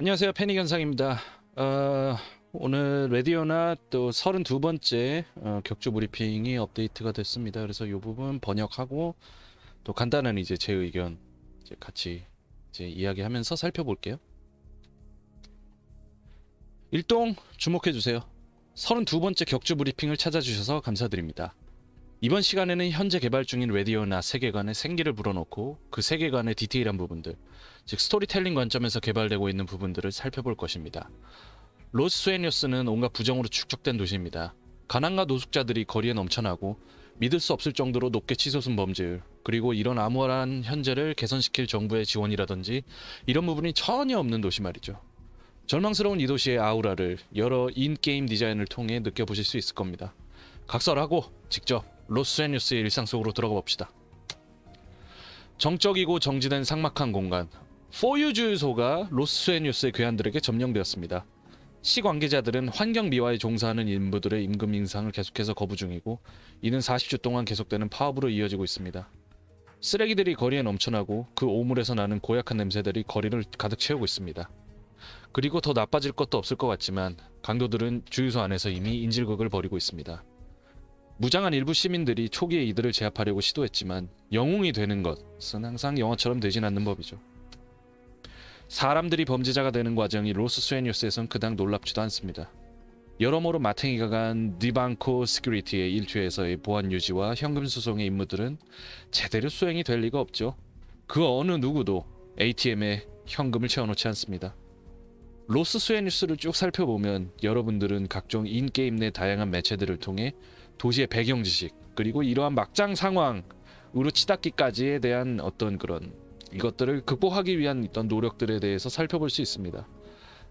안녕하세요. 패닉현상입니다. 어, 오늘 레디오나 또 32번째 어, 격주 브리핑이 업데이트가 됐습니다. 그래서 이 부분 번역하고 또 간단한 이제 제 의견 이제 같이 이제 이야기하면서 살펴볼게요. 일동 주목해주세요. 32번째 격주 브리핑을 찾아주셔서 감사드립니다 이번 시간에는 현재 개발 중인 레디오나 세계관의 생기를 불어넣고 그 세계관의 디테일한 부분들 즉 스토리텔링 관점에서 개발되고 있는 부분들을 살펴볼 것입니다. 로스 스웨니어스는 온갖 부정으로 축적된 도시입니다. 가난과 노숙자들이 거리에 넘쳐나고 믿을 수 없을 정도로 높게 치솟은 범죄율 그리고 이런 암울한 현재를 개선시킬 정부의 지원이라든지 이런 부분이 전혀 없는 도시 말이죠. 절망스러운 이 도시의 아우라를 여러 인게임 디자인을 통해 느껴보실 수 있을 겁니다. 각설하고 직접 로스웨니어스의 일상 속으로 들어가 봅시다. 정적이고 정지된 삭막한 공간 포유 주유소가 로스웨니우스의 괴한들에게 점령되었습니다. 시 관계자들은 환경 미화에 종사하는 인부들의 임금 인상을 계속해서 거부 중이고 이는 40주 동안 계속되는 파업으로 이어지고 있습니다. 쓰레기들이 거리에 넘쳐나고 그 오물에서 나는 고약한 냄새들이 거리를 가득 채우고 있습니다. 그리고 더 나빠질 것도 없을 것 같지만 강도들은 주유소 안에서 이미 인질극을 벌이고 있습니다. 무장한 일부 시민들이 초기에 이들을 제압하려고 시도했지만 영웅이 되는 것은 항상 영화처럼 되진 않는 법이죠. 사람들이 범죄자가 되는 과정이 로스 스웨니우스에선 그닥 놀랍지도 않습니다. 여러모로 마탱이가 간 디방코 시큐리티의 일투에서의 보안 유지와 현금 수송의 임무들은 제대로 수행이 될 리가 없죠. 그 어느 누구도 ATM에 현금을 채워놓지 않습니다. 로스 스웨니우스를 쭉 살펴보면 여러분들은 각종 인게임 내 다양한 매체들을 통해 도시의 배경 지식 그리고 이러한 막장 상황으로 치닫기까지에 대한 어떤 그런 이것들을 극복하기 위한 어떤 노력들에 대해서 살펴볼 수 있습니다.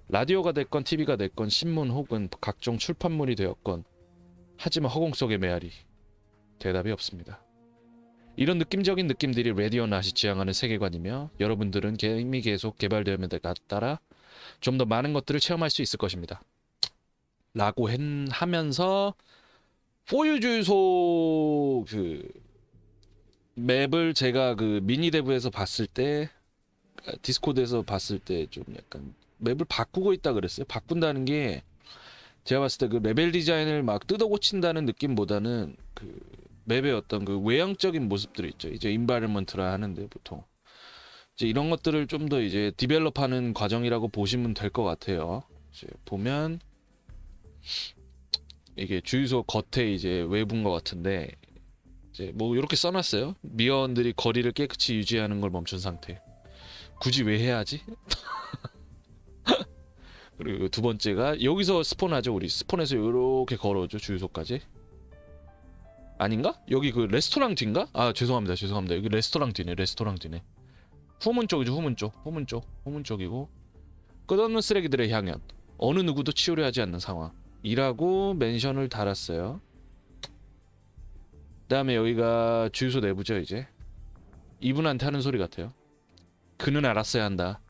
라디오가 됐건 TV가 됐건 신문 혹은 각종 출판물이 되었건 하지만 허공 속의 메아리 대답이 없습니다. 이런 느낌적인 느낌들이 레디오 낫이 지향하는 세계관이며 여러분들은 게임이 계속 개발되면 따라 좀 더 많은 것들을 체험할 수 있을 것입니다. 라고 hen- 하면서 포유 주유소 그 맵을 제가 그 미니 대부에서 봤을 때 아, 디스코드에서 봤을 때 좀 약간 맵을 바꾸고 있다 그랬어요. 바꾼다는 게 제가 봤을 때 그 레벨 디자인을 막 뜯어 고친다는 느낌보다는 그 맵의 어떤 그 외형적인 모습들이 있죠. 이제 인바이러먼트라 하는데 보통 이제 이런 것들을 좀 더 이제 디벨롭하는 과정이라고 보시면 될 것 같아요. 이제 보면 이게 주유소 겉에 이제 외부인 것 같은데 이제 뭐 이렇게 써놨어요. 미어원들이 거리를 깨끗이 유지하는 걸 멈춘 상태. 굳이 왜 해야지? 그리고 두 번째가 여기서 스폰하죠. 우리 스폰해서 이렇게 걸어오죠. 주유소까지. 아닌가? 여기 그 레스토랑 뒤인가? 아 죄송합니다. 죄송합니다. 여기 레스토랑 뒤네. 레스토랑 뒤네. 후문 쪽이죠. 후문 쪽. 후문 쪽. 후문 쪽이고 끝없는 쓰레기들의 향연. 어느 누구도 치우려 하지 않는 상황. 이라고 멘션을 달았어요. 그 다음에 여기가 주유소 내부죠 이제. 이분한테 하는 소리 같아요. 그는 알았어야 한다.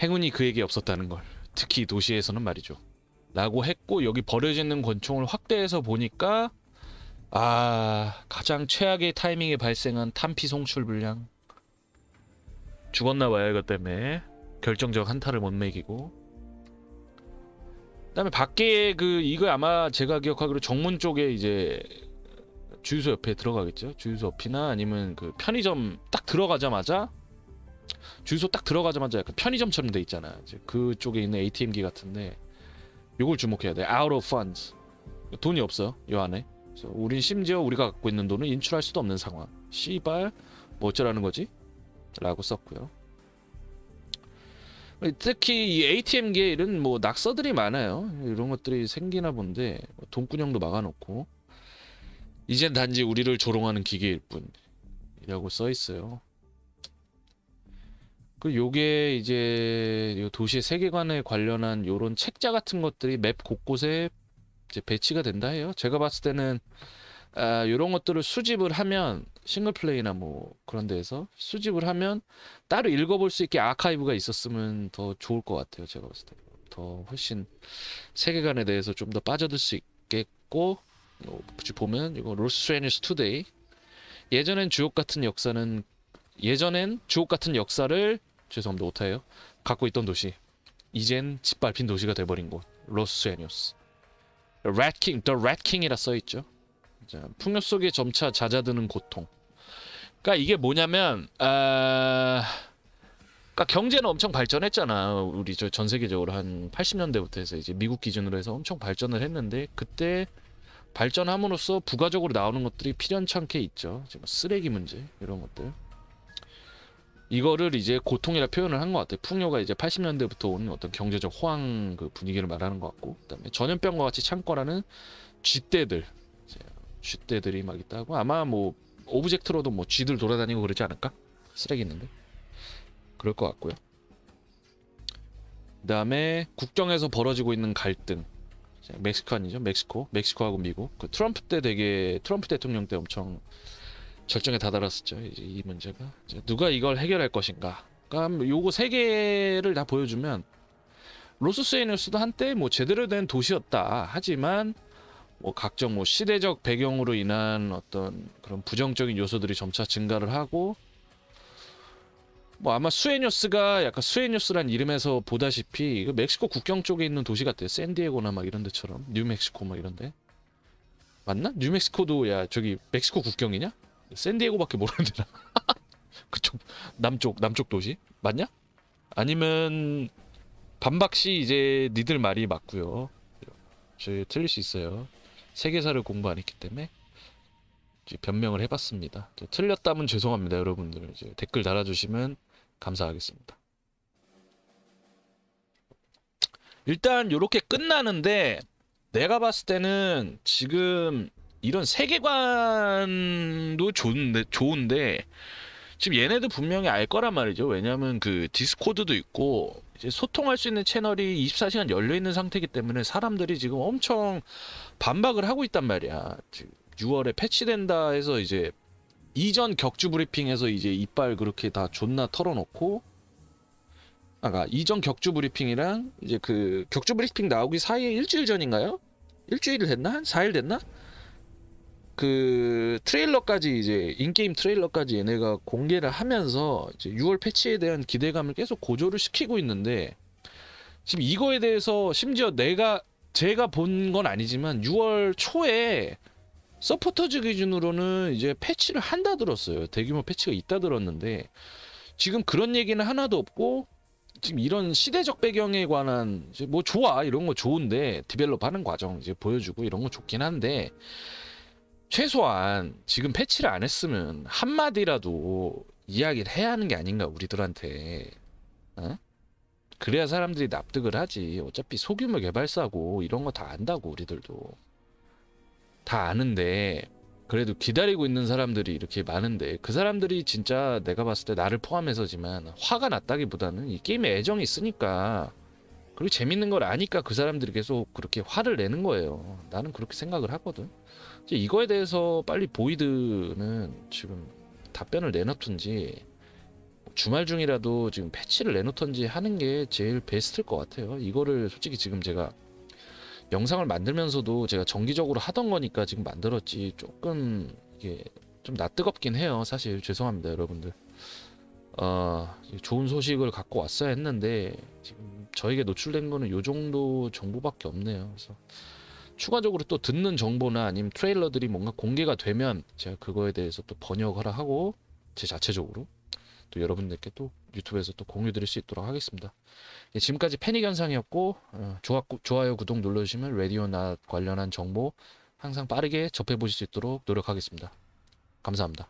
행운이 그에게 없었다는 걸. 특히 도시에서는 말이죠. 라고 했고 여기 버려져 있는 권총을 확대해서 보니까 아 가장 최악의 타이밍에 발생한 탄피 송출 불량 죽었나 봐요 이것 때문에 결정적 한타를 못 매기고 그다음에 밖에 그 이거 아마 제가 기억하기로 정문 쪽에 이제 주유소 옆에 들어가겠죠. 주유소 옆이나 아니면 그 편의점 딱 들어가자마자 주유소 딱 들어가자마자 약간 편의점처럼 돼 있잖아. 이제 그 쪽에 있는 ATM기 같은데 요걸 주목해야 돼. Out of funds. 돈이 없어. 요 안에. 그래서 우린 심지어 우리가 갖고 있는 돈을 인출할 수도 없는 상황. 씨발 뭐 어쩌라는 거지? 라고 썼고요. 특히 이 ATM기에 이런 뭐 낙서들이 많아요. 이런 것들이 생기나 본데 돈구녕도 막아놓고 이젠 단지 우리를 조롱하는 기계일 뿐이라고 써 있어요. 그 요게 이제 요 도시의 세계관에 관련한 요런 책자 같은 것들이 맵 곳곳에 이제 배치가 된다 해요. 제가 봤을 때는 아, 요런 것들을 수집을 하면 싱글 플레이나 뭐 그런 데에서 수집을 하면 따로 읽어볼 수 있게 아카이브가 있었으면 더 좋을 것 같아요. 제가 봤을 때. 더 훨씬 세계관에 대해서 좀 더 빠져들 수 있겠고 어, 굳이 보면 이거 로스트레니스 투데이 예전엔 주옥 같은 역사는 예전엔 주옥 같은 역사를 죄송합니다 오타예요 갖고 있던 도시 이젠 짓밟힌 도시가 돼버린 곳 로스 에니오스 렛킹, 더 렛킹이라 써있죠 자, 풍요 속에 점차 잦아드는 고통 그러니까 이게 뭐냐면 아... 그러니까 경제는 엄청 발전했잖아. 우리 저 전 세계적으로 한 80년대부터 해서 이제 미국 기준으로 해서 엄청 발전을 했는데 그때 발전함으로써 부가적으로 나오는 것들이 필연찮게 있죠. 이제 뭐 쓰레기 문제 이런 것들. 이거를 이제 고통이라 표현을 한 것 같아요. 풍요가 이제 80년대부터 오는 어떤 경제적 호황 그 분위기를 말하는 것 같고, 그다음에 전염병과 같이 창궐하는 쥐떼들, 쥐떼들이 막 있다고 아마 뭐 오브젝트로도 뭐 쥐들 돌아다니고 그러지 않을까? 쓰레기 있는데. 그럴 것 같고요. 그 다음에 국경에서 벌어지고 있는 갈등. 멕시칸이죠. 멕시코. 멕시코하고 미국. 그 트럼프 때 되게 트럼프 대통령 때 엄청 절정에 다다랐었죠. 이제 이 문제가 이제 누가 이걸 해결할 것인가. 그러니까 요거 세 개를 다 보여주면 로스세이누스도 한때 뭐 제대로 된 도시였다. 하지만 뭐 각종 뭐 시대적 배경으로 인한 어떤 그런 부정적인 요소들이 점차 증가를 하고 뭐 아마 수에뉴스가 약간 수에뉴스란 이름에서 보다시피 멕시코 국경 쪽에 있는 도시 같아요. 샌디에고나 막 이런 데처럼 뉴멕시코 막 이런 데 맞나? 뉴멕시코도 야 저기 멕시코 국경이냐? 샌디에고밖에 모르는데 나 그쪽 남쪽 남쪽 도시 맞냐? 아니면 반박시 이제 니들 말이 맞고요. 저 틀릴 수 있어요. 세계사를 공부 안 했기 때문에 변명을 해봤습니다. 저 틀렸다면 죄송합니다, 여러분들. 이제 댓글 달아주시면 감사하겠습니다. 일단 이렇게 끝나는데 내가 봤을 때는 지금 이런 세계관도 좋은데 좋은데 지금 얘네도 분명히 알 거란 말이죠. 왜냐하면 그 디스코드도 있고 이제 소통할 수 있는 채널이 24시간 열려 있는 상태이기 때문에 사람들이 지금 엄청 반박을 하고 있단 말이야. 지금 6월에 패치된다 해서 이제 이전 격주 브리핑에서 이제 이빨 그렇게 다 존나 털어놓고 아까 이전 격주 브리핑이랑 이제 그 격주 브리핑 나오기 사이에 일주일 전인가요? 일주일 됐나? 한 4일 됐나? 그 트레일러까지 이제 인게임 트레일러까지 얘네가 공개를 하면서 이제 6월 패치에 대한 기대감을 계속 고조를 시키고 있는데 지금 이거에 대해서 심지어 내가 제가 본 건 아니지만 6월 초에 서포터즈 기준으로는 이제 패치를 한다 들었어요. 대규모 패치가 있다 들었는데 지금 그런 얘기는 하나도 없고 지금 이런 시대적 배경에 관한 뭐 좋아 이런 거 좋은데 디벨롭 하는 과정 이제 보여주고 이런 거 좋긴 한데 최소한 지금 패치를 안 했으면 한마디라도 이야기를 해야 하는 게 아닌가 우리들한테. 어? 그래야 사람들이 납득을 하지. 어차피 소규모 개발사고 이런 거 다 안다고 우리들도. 다 아는데 그래도 기다리고 있는 사람들이 이렇게 많은데 그 사람들이 진짜 내가 봤을 때 나를 포함해서지만 화가 났다기보다는 이 게임에 애정이 있으니까 그리고 재밌는 걸 아니까 그 사람들이 계속 그렇게 화를 내는 거예요. 나는 그렇게 생각을 하거든. 이제 이거에 대해서 빨리 보이드는 지금 답변을 내놓든지 주말 중이라도 지금 패치를 내놓던지 하는 게 제일 베스트일 것 같아요. 이거를 솔직히 지금 제가 영상을 만들면서도 제가 정기적으로 하던 거니까 지금 만들었지 조금 이게 좀 낯뜨겁긴 해요. 사실 죄송합니다, 여러분들. 어, 좋은 소식을 갖고 왔어야 했는데 지금 저에게 노출된 거는 요 정도 정보밖에 없네요. 그래서 추가적으로 또 듣는 정보나 아니면 트레일러들이 뭔가 공개가 되면 제가 그거에 대해서 또 번역을 하고 제 자체적으로 또 여러분들께 또 유튜브에서 또 공유 드릴 수 있도록 하겠습니다. 예, 지금까지 패닉 현상이었고 어, 좋아, 좋아요 구독 눌러주시면 라디오나 관련한 정보 항상 빠르게 접해 보실 수 있도록 노력하겠습니다. 감사합니다.